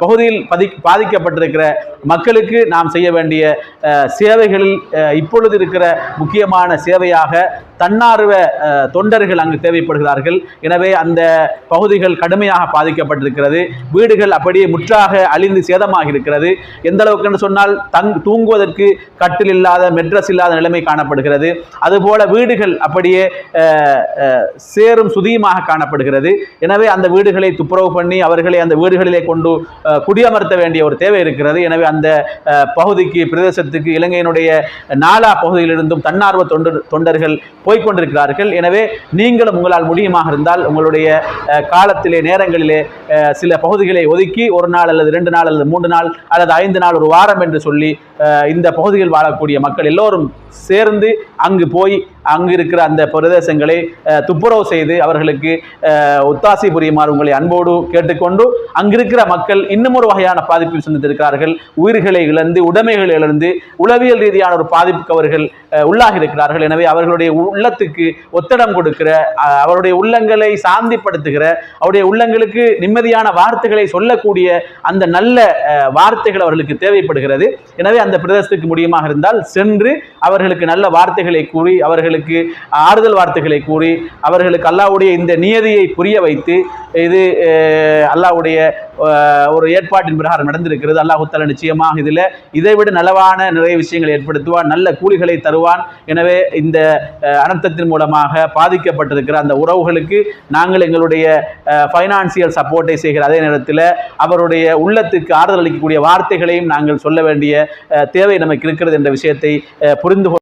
பகுதியில் பதி பாதிக்கப்பட்டிருக்கிற மக்களுக்கு நாம் செய்ய வேண்டிய சேவைகளில் இப்பொழுது இருக்கிற முக்கியமான சேவையாக தன்னார்வ தொண்டர்கள் அங்கு தேவைப்படுகிறார்கள். எனவே அந்த பகுதிகள் கடுமையாக பாதிக்கப்பட்டிருக்கிறது. வீடுகள் அப்படியே முற்றாக அழிந்து சேதமாக இருக்கிறது எந்த அளவுக்கு என்று சொன்னால் தங் தூங்குவதற்கு கட்டில் இல்லாத மெட்ரஸ் இல்லாத நிலைமை காணப்படுகிறது. அதுபோல வீடுகள் அப்படியே சேரும் சுதியுமாக காணப்படுகிறது. எனவே அந்த வீடுகளை துப்புரவு பண்ணி அவர்களை அந்த வீடுகளிலே கொண்டு குடியமர்த்த வேண்டிய ஒரு தேவை இருக்கிறது. எனவே அந்த பகுதிக்கு பிரதேசத்துக்கு இலங்கையினுடைய நாலா பகுதியிலிருந்தும் தன்னார்வ தொண்டர் தொண்டர்கள் போய்க்கொண்டிருக்கிறார்கள். எனவே நீங்களும் உங்களால் முடியுமாக இருந்தால் உங்களுடைய காலத்திலே நேரங்களிலே சில பகுதிகளை ஒதுக்கி ஒரு நாள் அல்லது ரெண்டு நாள் அல்லது மூன்று நாள் அல்லது ஐந்து நாள் ஒரு வாரம் என்று சொல்லி இந்த பகுதியில் வாழக்கூடிய மக்கள் எல்லோரும் சேர்ந்து அங்கு போய் அங்கு இருக்கிற அந்த பிரதேசங்களை துப்புரவு செய்து அவர்களுக்கு ஒத்தாசை புரியுமாறு உங்களை அன்போடு கேட்டுக்கொண்டு அங்கிருக்கிற மக்கள் இன்னும் ஒரு வகையான பாதிப்பில் சந்தித்திருக்கிறார்கள். உயிர்களை இழந்து உடைமைகளை இழந்து உளவியல் ரீதியான ஒரு பாதிப்புக்கு அவர்கள் உள்ளாகி இருக்கிறார்கள் எனவே அவர்களுடைய உள்ளத்துக்கு ஒத்தடம் கொடுக்கிற அவருடைய உள்ளங்களை சாந்திப்படுத்துகிற அவருடைய உள்ளங்களுக்கு நிம்மதியான வார்த்தைகளை சொல்லக்கூடிய அந்த நல்ல வார்த்தைகள் அவர்களுக்கு தேவைப்படுகிறது. எனவே அந்த பிரதேசத்துக்கு முடியுமாக இருந்தால் சென்று அவர்களுக்கு நல்ல வார்த்தைகளை கூறி அவர்கள் அவர்களுக்கு ஆறுதல் வார்த்தைகளை கூறி அவர்களுக்கு அல்லாஹ்வுடைய இந்த நியதியை புரிய வைத்து இது அல்லாவுடைய அல்லாஹ்வுடைய ஒரு ஏற்பாட்டின் பிரகாரம் நடந்திருக்கிறது. அல்லாஹுத்தால நிச்சயமாக இதில் இதைவிட நலவான நிறைய விஷயங்களை ஏற்படுத்துவான் நல்ல கூலிகளை தருவான். எனவே இந்த அனர்த்தத்தின் மூலமாக பாதிக்கப்பட்டிருக்கிற அந்த உறவுகளுக்கு நாங்கள் எங்களுடைய ஃபைனான்சியல் சப்போர்ட்டை செய்கிற அதே நேரத்தில் அவருடைய உள்ளத்துக்கு ஆறுதல் அளிக்கக்கூடிய வார்த்தைகளையும் நாங்கள் சொல்ல வேண்டிய தேவை நமக்கு இருக்கிறது என்ற விஷயத்தை புரிந்து கொள்